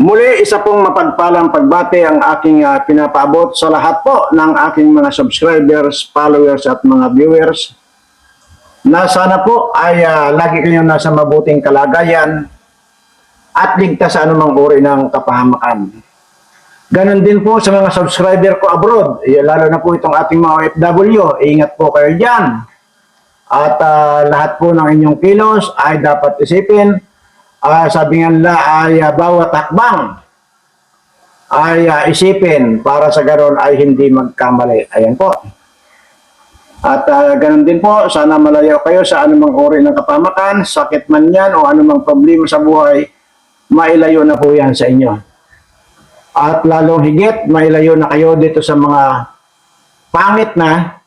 Muli, isa pong mapagpalang pagbate ang aking ah, pinapaabot sa lahat po ng aking mga subscribers, followers at mga viewers na sana po ay ah, lagi kayong nasa mabuting kalagayan at ligtas sa anumang uri ng kapahamakan. Ganon din po sa mga subscriber ko abroad, eh, lalo na po itong ating mga OFW, ingat po kayo dyan. At ah, lahat po ng inyong kilos ay dapat isipin, ah, sabi nga nila ay ah, bawat hakbang ay ah, isipin para sa ganon ay hindi magkamali. Ayan po. At uh, ganun din po, sana malayo kayo sa anumang uri ng kapamakan, sakit man yan o anumang problema sa buhay, mailayo na po yan sa inyo. At lalong higit, mailayo na kayo dito sa mga pangit na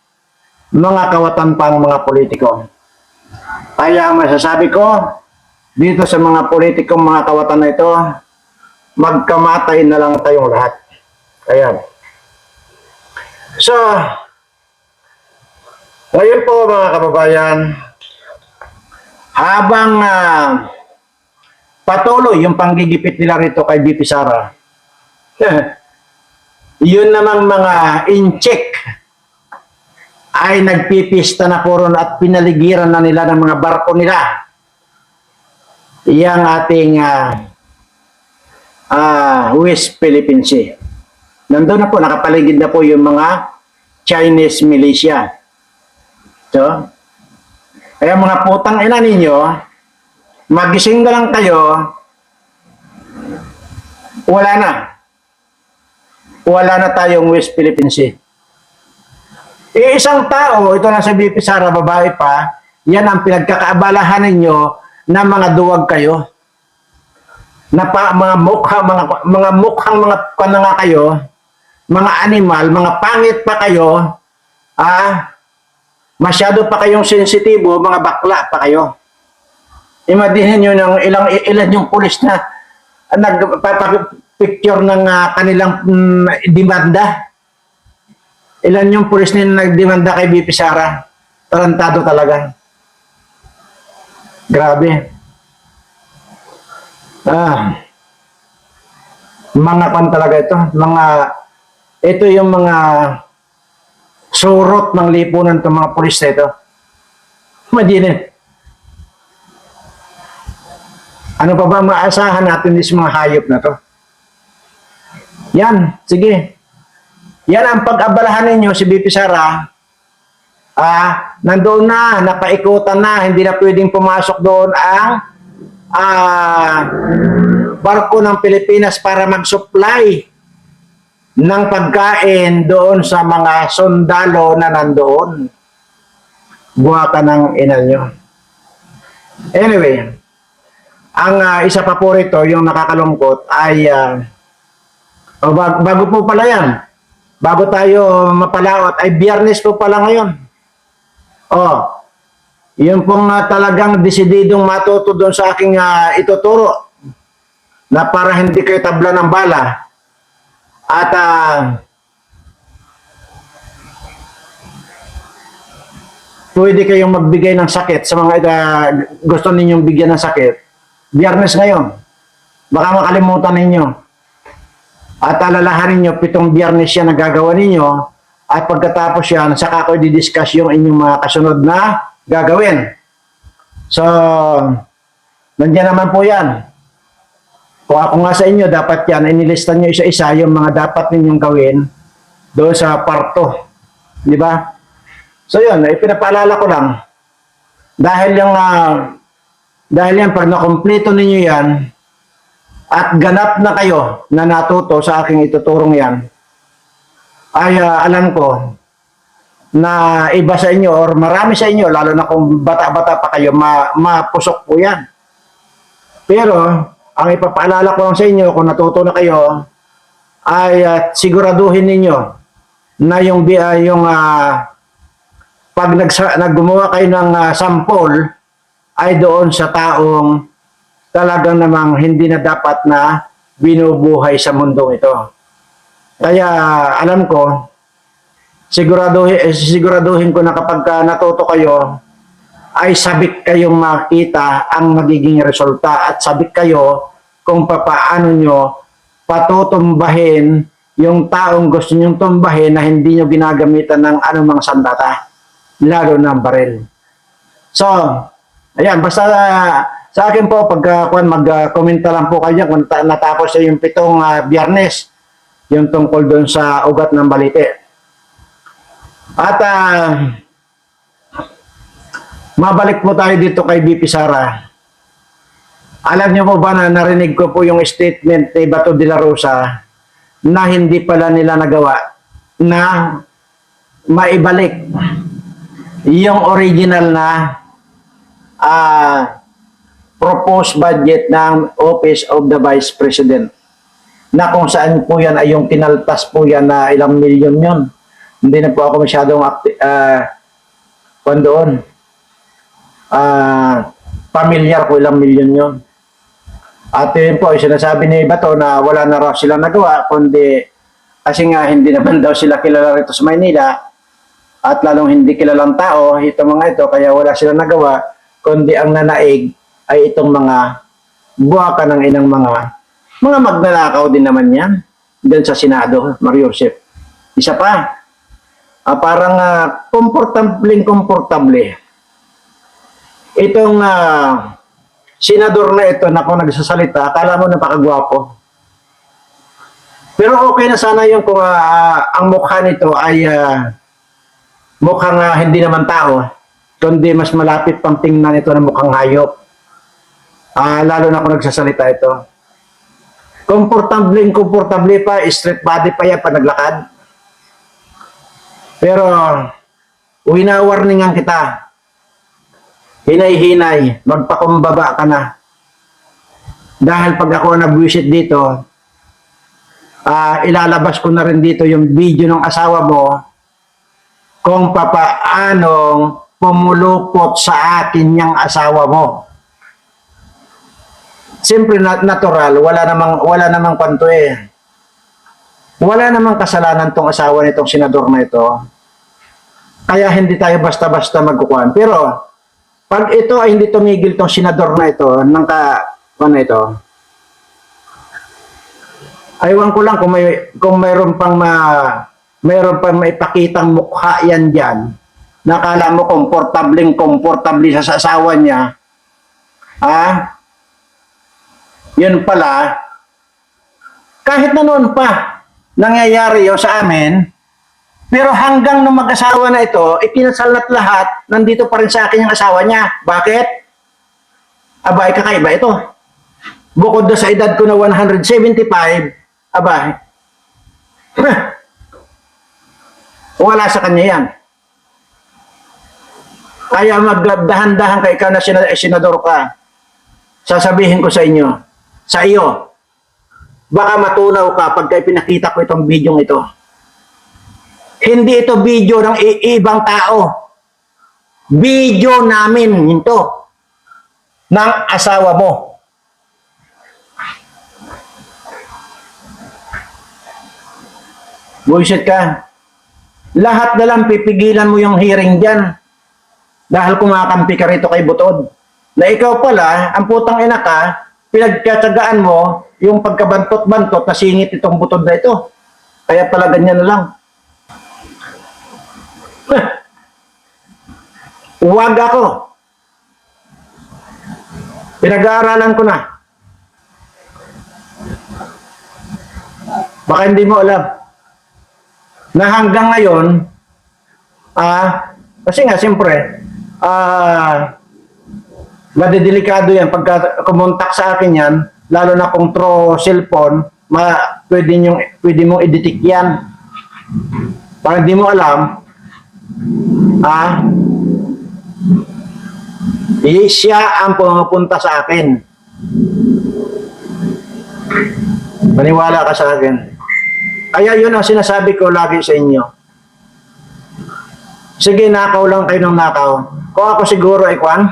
mga kawatan pang mga politiko. Kaya masasabi ko, dito sa mga politikong mga kawatan na ito, magkamatay na lang tayong lahat. Ayan. So, ngayon po mga kababayan, habang ah, patuloy yung panggigipit nila rito kay BP Sara, yun namang mga in-check ay nagpipista na po at pinaligiran na nila ng mga barko nila. Yang ating ah, ah, West Philippine Sea. Nandun na po, nakapaligid na po yung mga Chinese militia. So, kaya mga putang ina ninyo, magising na lang kayo, wala na. Wala na tayong West Philippine Sea. Eh, isang tao, ito na sa BP Sara, babae pa, yan ang pinagkakaabalahan ninyo na mga duwag kayo. Na pa, mga mukha, mga, mga mukhang mga kananga kayo, mga animal, mga pangit pa kayo, ah, masyado pa kayong sensitibo, mga bakla pa kayo. Imagine nyo ng ilang ilan yung pulis na nagpapicture ng ah, kanilang mm, demanda. Ilan yung pulis na nagdemanda kay BP Sara? Tarantado talaga. Grabe. Ah. Mga pan talaga ito. Mga, ito yung mga surot ng lipunan ng mga pulis na ito. Imagine. Ano pa ba maasahan natin sa mga hayop na to? Yan, sige. Yan ang pag-abalahan ninyo si BP Sara. Ah, nandoon na, napaikutan na, hindi na pwedeng pumasok doon ang ah, barko ng Pilipinas para mag-supply ng pagkain doon sa mga sundalo na nandoon. Buha ng ina nyo. Anyway, ang ah, isa pa po rito, yung nakakalungkot, ay bag- bago po pala yan, bago tayo mapalaot, ay biyernes po pala ngayon. Oh, yun pong ah, talagang desididong matuto doon sa aking ah, ituturo na para hindi kayo tabla ng bala at ah, pwede kayong magbigay ng sakit sa mga ah, gusto ninyong bigyan ng sakit. Biyernes ngayon. Baka makalimutan ninyo. At alalahanin nyo, pitong biyernes yan na gagawa ninyo. At pagkatapos yan, saka ko di-discuss yung inyong mga kasunod na gagawin. So, nandiyan naman po yan. Kung ako nga sa inyo, dapat yan, inilista nyo isa-isa yung mga dapat ninyong gawin doon sa parto. Di ba? So yun, ipinapaalala ko lang. Dahil yung, ah, dahil yan, pag nakompleto ninyo yan, at ganap na kayo na natuto sa aking ituturong yan, ay ah, alam ko na iba sa inyo or marami sa inyo, lalo na kung bata-bata pa kayo, ma mapusok po yan. Pero, ang ipapaalala ko lang sa inyo, kung natuto na kayo, ay ah, siguraduhin ninyo na yung, ah, yung ah, pag nagsa, naggumawa kayo ng ah, sample, ay doon sa taong talagang namang hindi na dapat na binubuhay sa mundong ito. Kaya alam ko, siguraduhin, eh, siguraduhin ko na kapag ka natuto kayo, ay sabik kayong makita ang magiging resulta at sabik kayo kung papaano nyo patutumbahin yung taong gusto nyong tumbahin na hindi nyo ginagamitan ng anumang sandata, lalo ng baril. So, ayan, basta ah, sa akin po, pag uh, mag-comment lang po kayo kung ta- natapos na yung pitong ah, biyernes, yung tungkol doon sa ugat ng balite. At ah, mabalik po tayo dito kay BP Sara. Alam niyo po ba na narinig ko po yung statement ni Bato de la Rosa na hindi pala nila nagawa na maibalik yung original na ah, proposed budget ng Office of the Vice President na kung saan po yan ay yung kinaltas po yan na ilang milyon yun. Hindi na po ako masyadong acti- ah, kung doon. Ah, pamilyar ko ilang milyon yun. At yun po, sinasabi ni Bato na wala na raw sila nagawa, kundi kasi nga hindi naman daw sila kilala rito sa Maynila at lalong hindi kilalang tao, itong mga ito, kaya wala sila nagawa, kundi ang nanaig ay itong mga buwaka ng inang mga mga magnanakaw din naman yan dyan sa Senado, Mario Joseph. Isa pa, ah, parang uh, komportableng komportable. Itong ah, senador na ito na kung nagsasalita, akala mo napakagwapo. Pero okay na sana yung kung ah, ang mukha nito ay ah, mukhang ah, hindi naman tao, kundi mas malapit pang tingnan ito ng mukhang hayop. Ah, lalo na kung nagsasalita ito. Komportable, komportable pa, straight body pa yan pa naglakad. Pero, winawarningan kita. Hinay-hinay, magpakumbaba ka na. Dahil pag ako nag-visit dito, ah, ilalabas ko na rin dito yung video ng asawa mo kung papaanong pumulupot sa akin yung asawa mo. Siyempre nat- natural, wala namang wala namang kwanto eh. Wala namang kasalanan tong asawa nitong senador na ito. Kaya hindi tayo basta-basta magkukuhan. Pero pag ito ay hindi tumigil tong senador na ito ng ka ano ito. Aywan ko lang kung may kung mayroon pang ma mayroon pang maipakitang mukha yan diyan. Nakala mo komportableng komportable sa asawa niya. Ha? Yun pala, kahit na noon pa, nangyayari yun sa amin, pero hanggang nung mag-asawa na ito, ikinasal at lahat, nandito pa rin sa akin yung asawa niya. Bakit? Abay, kakaiba ito. Bukod na sa edad ko na 175, abay, wala sa kanya yan. Kaya magdahan-dahan ka ikaw na eh, senador ka. Sasabihin ko sa inyo, sa iyo, baka matunaw ka pagka pinakita ko itong video ito. Hindi ito video ng ibang tao. Video namin ito. Ng asawa mo. Bullshit ka. Lahat na lang pipigilan mo yung hearing dyan. Dahil kumakampi ka rito kay Butod. Na ikaw pala, ang putang ina ka, pinagkatsagaan mo yung pagkabantot-bantot na singit itong Butod na ito. Kaya pala ganyan lang. Huwag ako. Pinag-aaralan ko na. Baka hindi mo alam na hanggang ngayon, ah, kasi nga, siyempre, ah, madidelikado yan. Pagka kumontak sa akin yan, lalo na kung through cellphone, ma, pwede, yung, pwede mong i-detect yan. Parang hindi mo alam, ah, eh, siya ang pumapunta sa akin. Maniwala ka sa akin. Kaya yun ang sinasabi ko lagi sa inyo. Sige, nakaw lang kayo ng nakaw. Kung ako siguro ay kwan,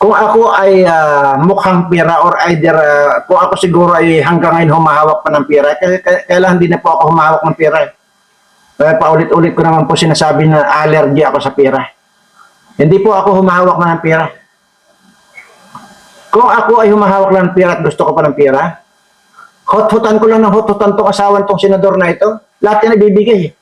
kung ako ay ah, mukhang pira or either, ah, kung ako siguro ay hanggang ngayon humahawak pa ng kaya, kaya, kailan hindi na po ako humahawak ng pira. eh. Paulit-ulit ko naman po sinasabi na allergy ako sa pira. Hindi po ako humahawak na ng pira. Kung ako ay humahawak lang ng pira at gusto ko pa ng pira, hot-hutan ko lang ng hot-hutan tong asawan tong senador na ito. Lahat yan ibibigay.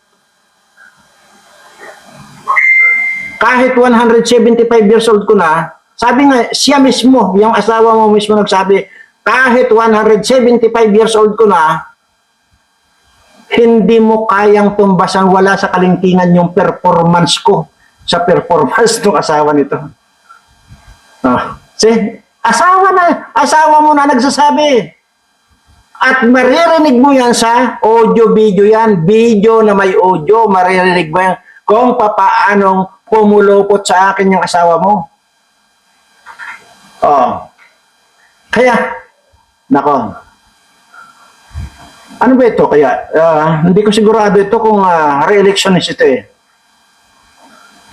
Kahit 175 years old ko na, sabi nga, siya mismo, yung asawa mo mismo nagsabi, kahit 175 years old ko na, hindi mo kayang tumbasan wala sa kalingkingan yung performance ko sa performance ng asawa nito. Ah, see, asawa na, asawa mo na nagsasabi. At maririnig mo yan sa audio-video yan. Video na may audio, maririnig mo yan kung papaanong pumulupot sa akin yung asawa mo. Oh. Kaya, nako, ano ba ito? Kaya, ah, hindi ko sigurado ito kung uh, re-electionist ito eh.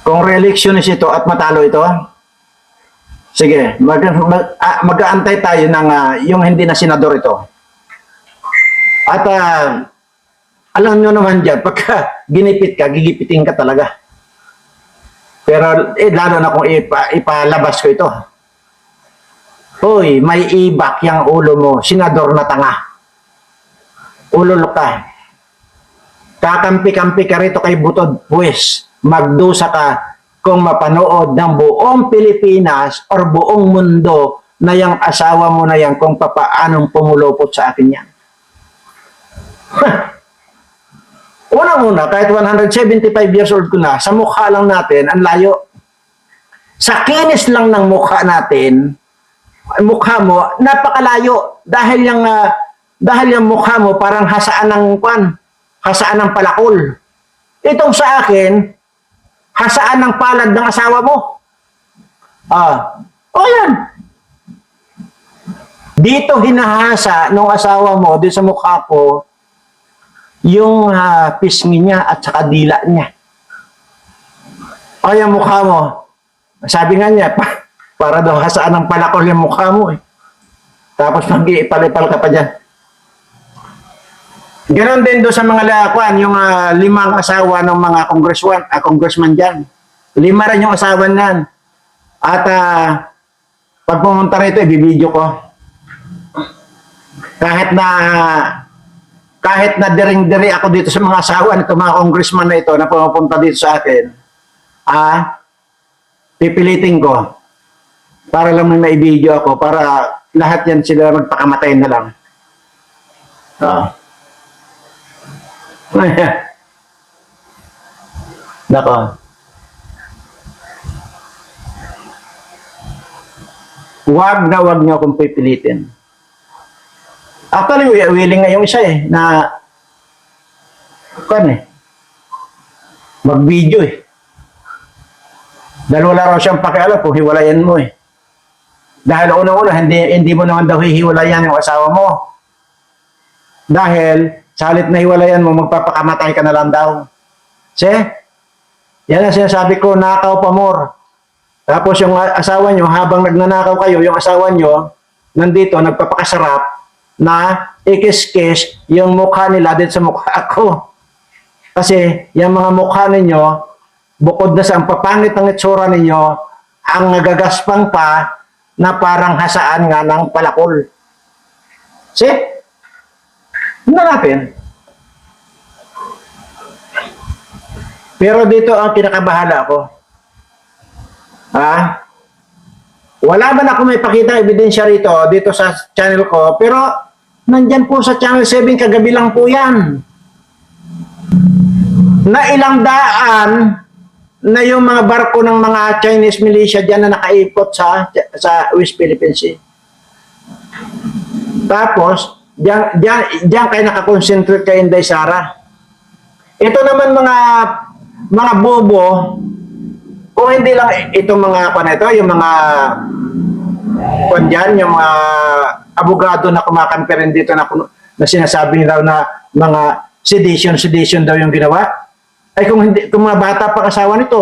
Kung re-electionist ito at matalo ito, sige, mag, mag, ah, mag-aantay tayo ng ah, yung hindi na senador ito. At ah, alam nyo naman dyan, pagka ginipit ka, gigipitin ka talaga. Pero eh, lalo na kung ipa, ipalabas ko ito. Hoy, may ibak yung ulo mo, senador na tanga. Ulol ka. Kakampi-kampi ka rito kay Butod, pues magdusa ka kung mapanood ng buong Pilipinas or buong mundo na yung asawa mo na yan kung papaanong pumulupot sa akin yan. Unang-una, kahit 175 years old ko na, sa mukha lang natin, ang layo. Sa kinis lang ng mukha natin, mukha mo, napakalayo. Dahil yung, ah, dahil yung mukha mo, parang hasaan ng kwan, hasaan ng palakol. Itong sa akin, hasaan ng palad ng asawa mo. Ah, o yan. Dito hinahasa nung asawa mo, dito sa mukha ko, yung uh, pisngi niya at saka dila niya. O yung mukha mo, sabi nga niya, para daw hasaan ng palakol yung mukha mo eh. Tapos mag-iipal-ipal ka pa dyan. Ganon din doon sa mga lakwan, yung ah, limang asawa ng mga congressman, ah, congressman dyan. Lima rin yung asawa niyan. At ah, pag pumunta rito, ibibideo ko. Kahit na kahit na diring-diri ako dito sa mga asawa nito, mga congressman na ito na pumupunta dito sa akin, ah, pipilitin ko para lang may maibideo ako para lahat yan sila magpakamatay na lang. Ah. Nako. Huwag na huwag niyo akong pipilitin. Actually, wi- willing nga yung isa eh, na kan eh, mag-video eh. Dahil wala raw siyang pakialam kung hiwalayan mo eh. Dahil una-una, hindi, hindi mo naman daw hihiwalayan yung asawa mo. Dahil, sa halip na hiwalayan mo, magpapakamatay ka na lang daw. See? Yan ang sinasabi ko, nakaw pa more. Tapos yung asawa nyo, habang nagnanakaw kayo, yung asawa nyo, nandito, nagpapakasarap, na ikis-kis yung mukha nila din sa mukha ko. Kasi yung mga mukha ninyo, bukod na sa ang papangit ng itsura ninyo, ang nagagaspang pa na parang hasaan nga ng palakol. See? Hindi natin. Pero dito ang kinakabahala ako. Ha? Wala man ako may pakita ebidensya rito, dito sa channel ko, pero nandyan po sa channel 7, kagabi lang po yan. Na ilang daan na yung mga barko ng mga Chinese militia dyan na nakaikot sa, sa West Philippine Sea. Tapos, diyan, diyan, diyan kayo nakakonsentrate kay Inday Sara. Ito naman mga mga bobo, kung hindi lang itong mga na ito, yung mga kung dyan, yung mga abogado na kumakampi rin dito na, na sinasabi nila na mga sedation, sedation daw yung ginawa. Ay kung hindi, kung mga bata pa kasawa nito,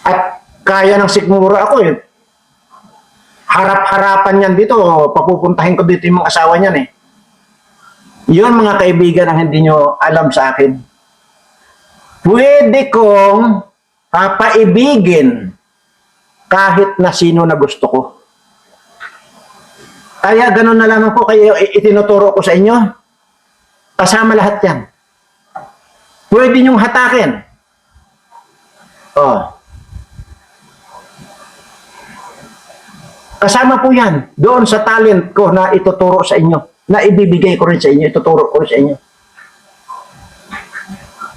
at kaya ng sikmura ako eh. Harap-harapan yan dito, papupuntahin ko dito yung mga asawa niyan eh. Yun mga kaibigan ang hindi nyo alam sa akin. Pwede kong papaibigin kahit na sino na gusto ko. Kaya ganun na lamang po kayo itinuturo ko sa inyo. Kasama lahat yan. Pwede niyong hatakin. Oh. Kasama po yan doon sa talent ko na ituturo sa inyo. Na ibibigay ko rin sa inyo, ituturo ko rin sa inyo.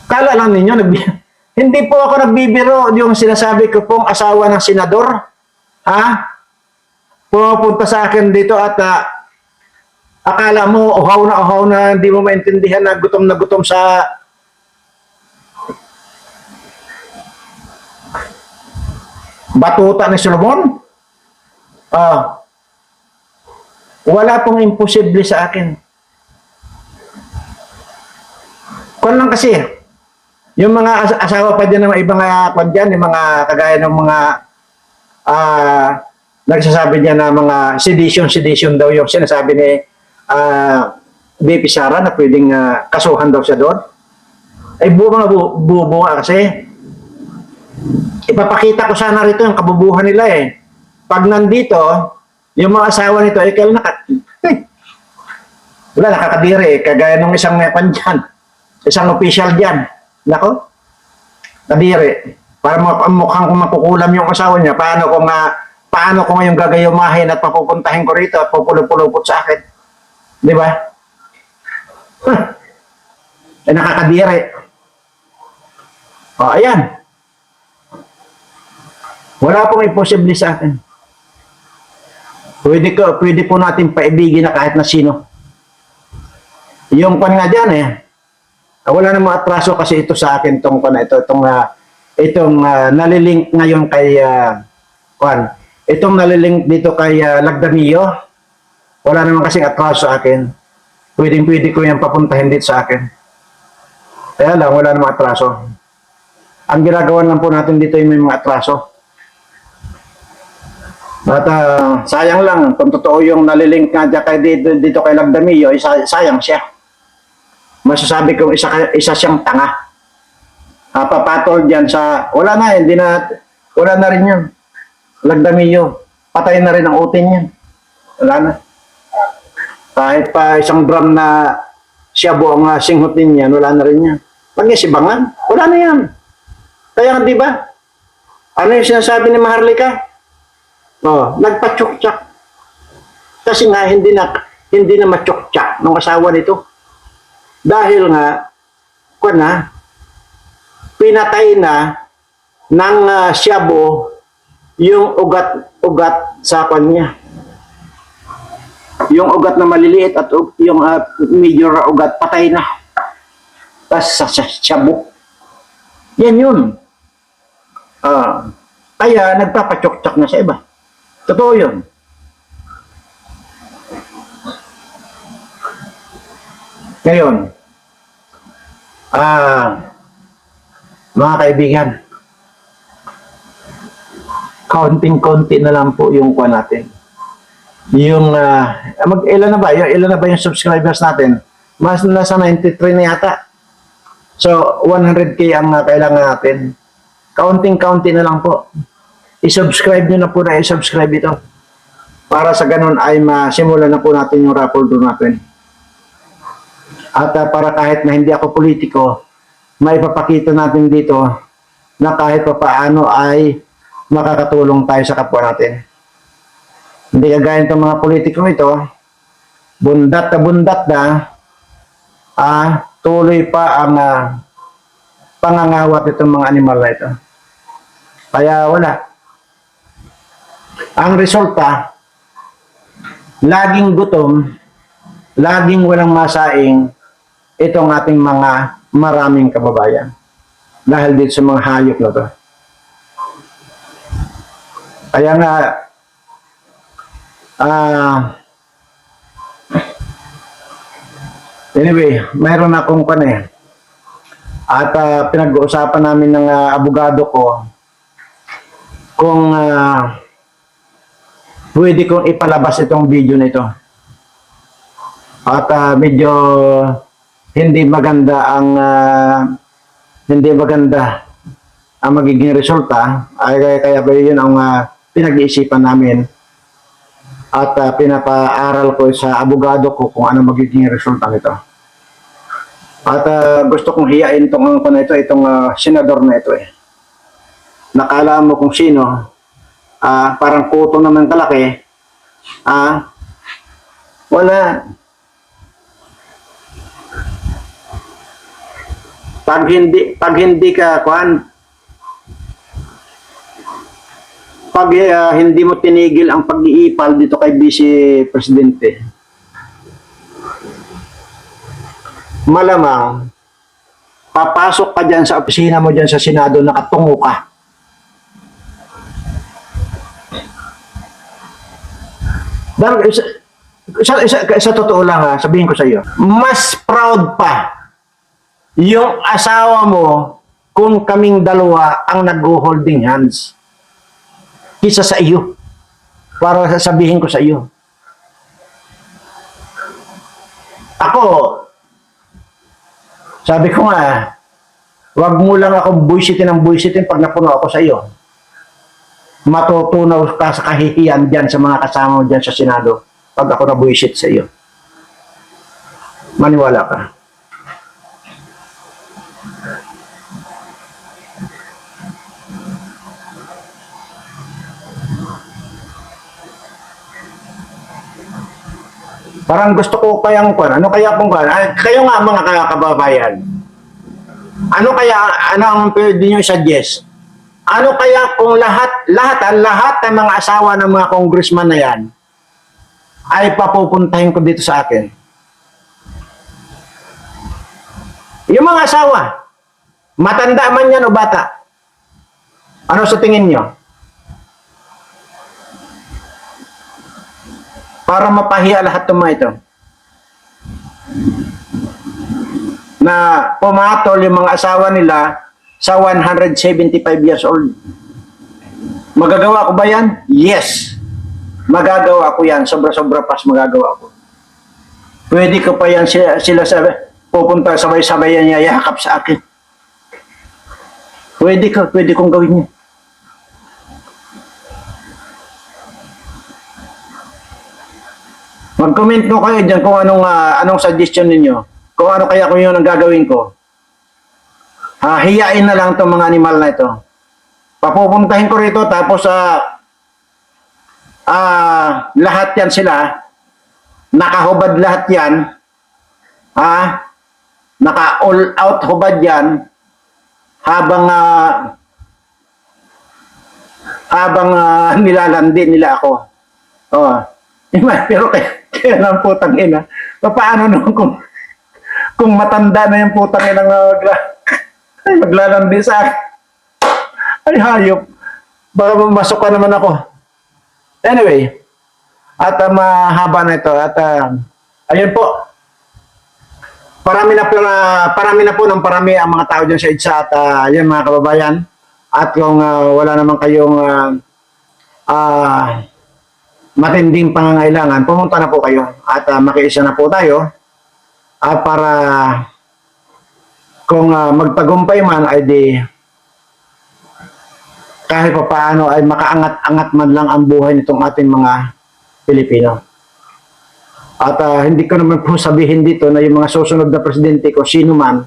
Kala lang ninyo, nagbi- hindi po ako nagbibiro yung sinasabi ko pong asawa ng senador. Ha? Pupunta sa akin dito at ah, akala mo uhaw na uhaw na hindi mo maintindihan na gutom na gutom sa batuta ni Solomon? Ah. wala pong imposible sa akin. Kung lang kasi, yung mga as- asawa pa dyan ng ibang uh, kwan dyan, yung mga kagaya ng mga ah nagsasabi niya na mga sedition, sedition daw yung sinasabi ni ah BP Sara na pwedeng ah, kasuhan daw siya doon. Ay buo mga bu- buo nga kasi. Ipapakita ko sana rito yung kabubuhan nila eh. Pag nandito, yung mga asawa nito, ay kailan naka... Eh, wala, nakakadiri eh. Kagaya nung isang nepan dyan. Isang official dyan. Nako, kadiri. Para mukhang kung makukulam yung asawa niya, paano kung nga, paano ko ngayon gagayumahin at papupuntahin ko rito at pupulupulupot sa akin? Di ba? Huh. Eh, nakakadiri. O, ayan. Wala pong imposible sa akin. Pwede, ko, pwede po natin paibigin na kahit na sino. Yung pan nga dyan eh, wala namang atraso kasi ito sa akin itong pan ito itong ah, itong ah, nalilink ngayon kay uh, kwan itong nalilink dito kay uh, Lagdamio wala namang kasing atraso sa akin pwedeng pwede ko yan papuntahin dito sa akin kaya lang wala namang atraso ang ginagawa lang po natin dito ay may mga atraso at ah, sayang lang kung totoo yung nalilink nga dyan kay dito, dito kay Lagdamio ay say- sayang siya masasabi kong isa, isa siyang tanga. Ah, papatol dyan sa, wala na, hindi na, wala na rin yun. Lagdamiyo, patay na rin ang utin yan. Wala na. Kahit pa isang drum na siya buong uh, singhutin yan, wala na rin yan. Pag-isibangan, wala na yan. Kaya nga, di ba? Ano yung sinasabi ni Maharlika? Oh, nagpa-tsuktsak. Kasi nga, hindi na, hindi na matsuktsak ng asawa nito. Dahil nga, kung na, pinatay na ng uh, siyabo yung ugat-ugat sa kanya. Yung ugat na maliliit at yung uh, medyo ugat patay na. Tapos sa, sa. Yan yun. Ah, kaya nagpapatsok-tsak na sa iba. Totoo yun. Ngayon, ah, mga kaibigan, kaunting-konti na lang po yung kuha natin. Yung, ah, mag, ilan na ba? Yung, ilan na ba yung subscribers natin? Mas nasa 93 na yata. So, 100k ang ah, kailangan natin. Kaunting-kaunti na lang po. I-subscribe nyo na po na i-subscribe ito. Para sa ganun ay masimulan na po natin yung raffle draw natin. At ah, para kahit na hindi ako politiko, maipapakita natin dito na kahit pa paano ay makakatulong tayo sa kapwa natin. Hindi kagaya itong mga politiko ito, bundat na bundat na, ah, tuloy pa ang ah, pangangawat itong mga animal na ito. Kaya wala. Ang resulta, laging gutom, laging walang masaing itong ating mga maraming kababayan. Dahil dito sa mga hayop na to. Kaya nga, ah, anyway, mayroon akong pan eh. At ah, pinag-uusapan namin ng ah, abogado ko kung ah, pwede kong ipalabas itong video na ito. At ah, medyo hindi maganda ang ah, hindi maganda ang magiging resulta ay kaya, kaya ba yun ang ah, pinag-iisipan namin At ah, pinapaaral ko sa abogado ko kung ano magiging resulta nito. At ah, gusto kong hiyain itong ano na ito, itong ah, senador na ito eh. Nakala mo kung sino, ah, parang kuto naman kalaki, ah, wala. Pag hindi, pag hindi ka, kuan, pag ah, hindi mo tinigil ang pag-iipal dito kay Vice Presidente, malamang papasok ka dyan sa opisina mo dyan sa Senado, nakatungo ka. Dahil sa, sa, sa, sa totoo lang ha, sabihin ko sa iyo, mas proud pa yung asawa mo kung kaming dalawa ang nag-holding hands kisa sa iyo. Para sasabihin ko sa iyo. Ako, sabi ko nga, wag mo lang ako buisitin ng buisitin pag napuno ako sa iyo. Matutunaw ka sa kahihiyan dyan sa mga kasama mo dyan sa Senado pag ako nabuisit sa iyo. Maniwala ka. Parang gusto ko kayang kwan. Ano kaya pong kwan? Ay, kayo nga mga ka- kababayan. Ano kaya, ano ang pwede nyo suggest? Ano kaya kung lahat, lahat, ang lahat ng mga asawa ng mga congressman na yan ay papupuntahin ko dito sa akin? Yung mga asawa, matanda man yan o bata, ano sa tingin nyo? Para mapahiya lahat ng mga ito. Na pumatol yung mga asawa nila sa 175 years old. Magagawa ko ba yan? Yes. Magagawa ko yan. Sobra-sobra pas magagawa ko. Pwede ko pa yan sila, sila sabi, pupunta sabay-sabay yan yayakap sa akin. Pwede ko, pwede kong gawin yan. Mag-comment mo kayo dyan kung anong, ah, anong suggestion ninyo. Kung ano kaya kung yun ang gagawin ko. Ah, hiyain na lang itong mga animal na ito. Papupuntahin ko rito tapos ah ah lahat yan sila. Nakahubad lahat yan. Ha? Naka all out hubad yan. Habang ah, habang ah, nilalandi nila ako. Oh. Ima, pero kaya, kaya lang putang ina. Paano naman kung kung matanda na yung putang ina na magla, ay, sa akin. Ay, hayop. Baka pumasok ka naman ako. Anyway, at uh, mahaba na ito. At uh, ayun po. Parami na po na parami na po ng parami ang mga tao diyan sa EDSA at uh, ayun mga kababayan. At kung uh, wala naman kayong uh, ah matinding pangangailangan, pumunta na po kayo at uh, makiisa na po tayo at para kung ah, magtagumpay man ay di kahit pa paano ay makaangat-angat man lang ang buhay nitong ating mga Pilipino. At ah, hindi ko naman po sabihin dito na yung mga susunod na presidente ko, sino man,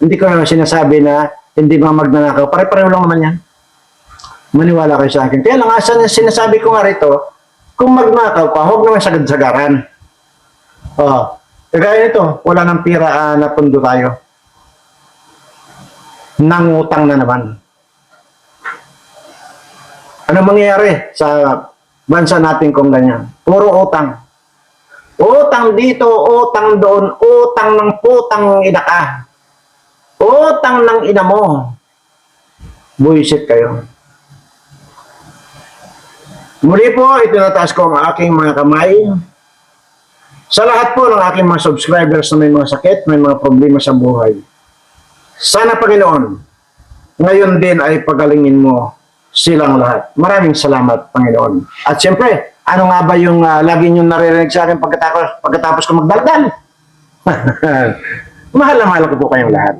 hindi ko naman sinasabi na hindi mga magnanakaw. Pare-pareho lang naman yan. Maniwala kayo sa akin. Kaya lang, asa sinasabi ko nga rito, kung magnakaw ka, huwag naman sagad-sagaran. Oh, kagaya nito, wala nang pira ah, na pundo tayo. Nangutang na naman. Ano mangyayari sa bansa natin kung ganyan? Puro utang. Utang dito, utang doon, utang ng putang ina ka. Utang ng ina mo. Buisit kayo. Muli po, itinataas ko ang aking mga kamay. Sa lahat po ng aking mga subscribers na may mga sakit, may mga problema sa buhay. Sana Panginoon, ngayon din ay pagalingin mo silang lahat. Maraming salamat, Panginoon. At siyempre, ano nga ba yung uh, lagi nyo naririnig sa akin pagkatapos, pagkatapos ko magdaldal? mahal na mahal ko po kayong lahat.